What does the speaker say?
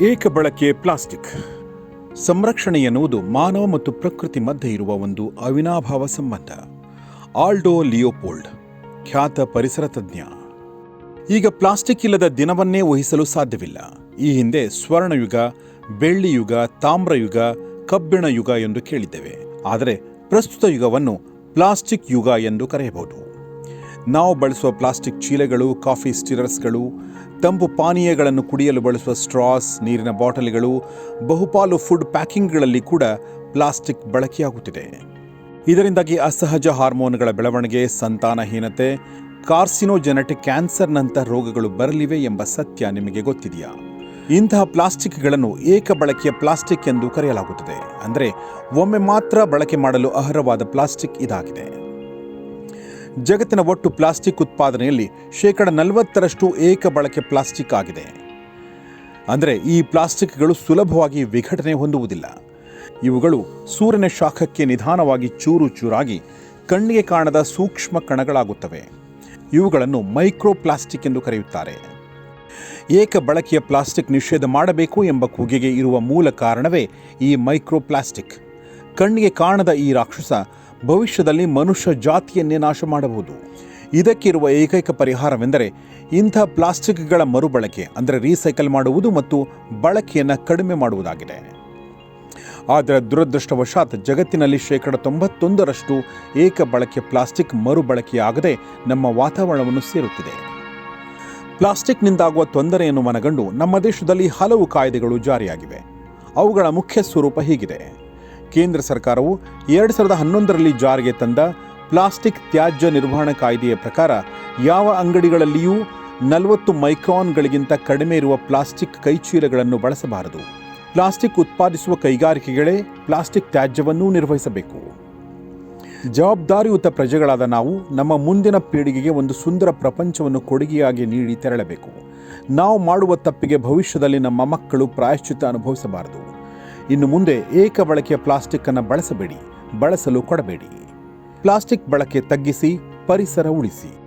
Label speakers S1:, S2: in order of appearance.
S1: ಏಕ ಬಳಕೆ ಪ್ಲಾಸ್ಟಿಕ್. ಸಂರಕ್ಷಣೆ ಎನ್ನುವುದು ಮಾನವ ಮತ್ತು ಪ್ರಕೃತಿ ಮಧ್ಯೆ ಇರುವ ಒಂದು ಅವಿನಾಭಾವ ಸಂಬಂಧ. ಆಲ್ಡೋ ಲಿಯೋಪೋಲ್ಡ್, ಖ್ಯಾತ ಪರಿಸರ ತಜ್ಞ. ಈಗ ಪ್ಲಾಸ್ಟಿಕ್ ಇಲ್ಲದ ದಿನವನ್ನೇ ಊಹಿಸಲು ಸಾಧ್ಯವಿಲ್ಲ. ಈ ಹಿಂದೆ ಸ್ವರ್ಣಯುಗ, ಬೆಳ್ಳಿಯುಗ, ತಾಮ್ರಯುಗ, ಕಬ್ಬಿಣ ಯುಗ ಎಂದು ಕೇಳಿದ್ದೇವೆ. ಆದರೆ ಪ್ರಸ್ತುತ ಯುಗವನ್ನು ಪ್ಲಾಸ್ಟಿಕ್ ಯುಗ ಎಂದು ಕರೆಯಬಹುದು. ನಾವು ಬಳಸುವ ಪ್ಲಾಸ್ಟಿಕ್ ಚೀಲಗಳು, ಕಾಫಿ ಸ್ಟಿರರ್ಸ್ಗಳು ತಂಪು ಪಾನೀಯಗಳನ್ನು ಕುಡಿಯಲು ಬಳಸುವ ಸ್ಟ್ರಾಸ್, ನೀರಿನ ಬಾಟಲಿಗಳು, ಬಹುಪಾಲು ಫುಡ್ ಪ್ಯಾಕಿಂಗ್ಗಳಲ್ಲಿ ಕೂಡ ಪ್ಲಾಸ್ಟಿಕ್ ಬಳಕೆಯಾಗುತ್ತಿದೆ. ಇದರಿಂದಾಗಿ ಅಸಹಜ ಹಾರ್ಮೋನ್ಗಳ ಬೆಳವಣಿಗೆ, ಸಂತಾನಹೀನತೆ, ಕಾರ್ಸಿನೋಜೆನೆಟಿಕ್ ಕ್ಯಾನ್ಸರ್ನಂಥ ರೋಗಗಳು ಬರಲಿವೆ ಎಂಬ ಸತ್ಯ ನಿಮಗೆ ಗೊತ್ತಿದೆಯಾ? ಇಂತಹ ಪ್ಲಾಸ್ಟಿಕ್ಗಳನ್ನು ಏಕ ಬಳಕೆಯ ಪ್ಲಾಸ್ಟಿಕ್ ಎಂದು ಕರೆಯಲಾಗುತ್ತದೆ. ಅಂದರೆ ಒಮ್ಮೆ ಮಾತ್ರ ಬಳಕೆ ಮಾಡಲು ಅರ್ಹವಾದ ಪ್ಲಾಸ್ಟಿಕ್ ಇದಾಗಿದೆ. ಜಗತ್ತಿನ ಒಟ್ಟು ಪ್ಲಾಸ್ಟಿಕ್ ಉತ್ಪಾದನೆಯಲ್ಲಿ ಶೇಕಡ ನಲವತ್ತರಷ್ಟು ಏಕ ಬಳಕೆ ಪ್ಲಾಸ್ಟಿಕ್ ಆಗಿದೆ. ಅಂದರೆ ಈ ಪ್ಲಾಸ್ಟಿಕ್ಗಳು ಸುಲಭವಾಗಿ ವಿಘಟನೆ ಹೊಂದುವುದಿಲ್ಲ. ಇವುಗಳು ಸೂರ್ಯನ ಶಾಖಕ್ಕೆ ನಿಧಾನವಾಗಿ ಚೂರು ಚೂರಾಗಿ ಕಣ್ಣಿಗೆ ಕಾಣದ ಸೂಕ್ಷ್ಮ ಕಣಗಳಾಗುತ್ತವೆ. ಇವುಗಳನ್ನು ಮೈಕ್ರೋ ಪ್ಲಾಸ್ಟಿಕ್ ಎಂದು ಕರೆಯುತ್ತಾರೆ. ಏಕ ಬಳಕೆಯ ಪ್ಲಾಸ್ಟಿಕ್ ನಿಷೇಧ ಮಾಡಬೇಕು ಎಂಬ ಕೂಗಿಗೆ ಇರುವ ಮೂಲ ಕಾರಣವೇ ಈ ಮೈಕ್ರೋ ಪ್ಲಾಸ್ಟಿಕ್ ಕಣ್ಣಿಗೆ ಕಾಣದ ಈ ರಾಕ್ಷಸ ಭವಿಷ್ಯದಲ್ಲಿ ಮನುಷ್ಯ ಜಾತಿಯನ್ನೇ ನಾಶ ಮಾಡಬಹುದು. ಇದಕ್ಕಿರುವ ಏಕೈಕ ಪರಿಹಾರವೆಂದರೆ ಇಂಥ ಪ್ಲಾಸ್ಟಿಕ್ಗಳ ಮರುಬಳಕೆ, ಅಂದರೆ ರೀಸೈಕಲ್ ಮಾಡುವುದು ಮತ್ತು ಬಳಕೆಯನ್ನು ಕಡಿಮೆ ಮಾಡುವುದಾಗಿದೆ. ಆದರೆ ದುರದೃಷ್ಟವಶಾತ್ ಜಗತ್ತಿನಲ್ಲಿ ಶೇಕಡ ತೊಂಬತ್ತೊಂದರಷ್ಟು ಏಕ ಬಳಕೆ ಪ್ಲಾಸ್ಟಿಕ್ ಮರುಬಳಕೆಯಾಗದೆ ನಮ್ಮ ವಾತಾವರಣವನ್ನು ಸೇರುತ್ತಿದೆ. ಪ್ಲಾಸ್ಟಿಕ್ನಿಂದಾಗುವ ತೊಂದರೆಯನ್ನು ಮನಗಂಡು ನಮ್ಮ ದೇಶದಲ್ಲಿ ಹಲವು ಕಾಯ್ದೆಗಳು ಜಾರಿಯಾಗಿವೆ. ಅವುಗಳ ಮುಖ್ಯ ಸ್ವರೂಪ ಹೀಗಿದೆ. ಕೇಂದ್ರ ಸರ್ಕಾರವು ಎರಡು ಸಾವಿರದ ಹನ್ನೊಂದರಲ್ಲಿ ಜಾರಿಗೆ ತಂದ ಪ್ಲಾಸ್ಟಿಕ್ ತ್ಯಾಜ್ಯ ನಿರ್ವಹಣಾ ಕಾಯ್ದೆಯ ಪ್ರಕಾರ ಯಾವ ಅಂಗಡಿಗಳಲ್ಲಿಯೂ ನಲವತ್ತು ಮೈಕ್ರಾನ್ಗಳಿಗಿಂತ ಕಡಿಮೆ ಇರುವ ಪ್ಲಾಸ್ಟಿಕ್ ಕೈಚೀಲಗಳನ್ನು ಬಳಸಬಾರದು. ಪ್ಲಾಸ್ಟಿಕ್ ಉತ್ಪಾದಿಸುವ ಕೈಗಾರಿಕೆಗಳೇ ಪ್ಲಾಸ್ಟಿಕ್ ತ್ಯಾಜ್ಯವನ್ನೂ ನಿರ್ವಹಿಸಬೇಕು. ಜವಾಬ್ದಾರಿಯುತ ಪ್ರಜೆಗಳಾದ ನಾವು ನಮ್ಮ ಮುಂದಿನ ಪೀಳಿಗೆಗೆ ಒಂದು ಸುಂದರ ಪ್ರಪಂಚವನ್ನು ಕೊಡುಗೆಯಾಗಿ ನೀಡಿ ತೆರಳಬೇಕು. ನಾವು ಮಾಡುವ ತಪ್ಪಿಗೆ ಭವಿಷ್ಯದಲ್ಲಿ ನಮ್ಮ ಮಕ್ಕಳು ಪ್ರಾಯಶ್ಚಿತ್ತ ಅನುಭವಿಸಬಾರದು. ಇನ್ನು ಮುಂದೆ ಏಕ ಬಳಕೆಯ ಪ್ಲಾಸ್ಟಿಕ್ ಅನ್ನು ಬಳಸಬೇಡಿ ಬಳಸಲು ಕೊಡಬೇಡಿ. ಪ್ಲಾಸ್ಟಿಕ್ ಬಳಕೆ ತಗ್ಗಿಸಿ ಪರಿಸರ ಉಳಿಸಿ.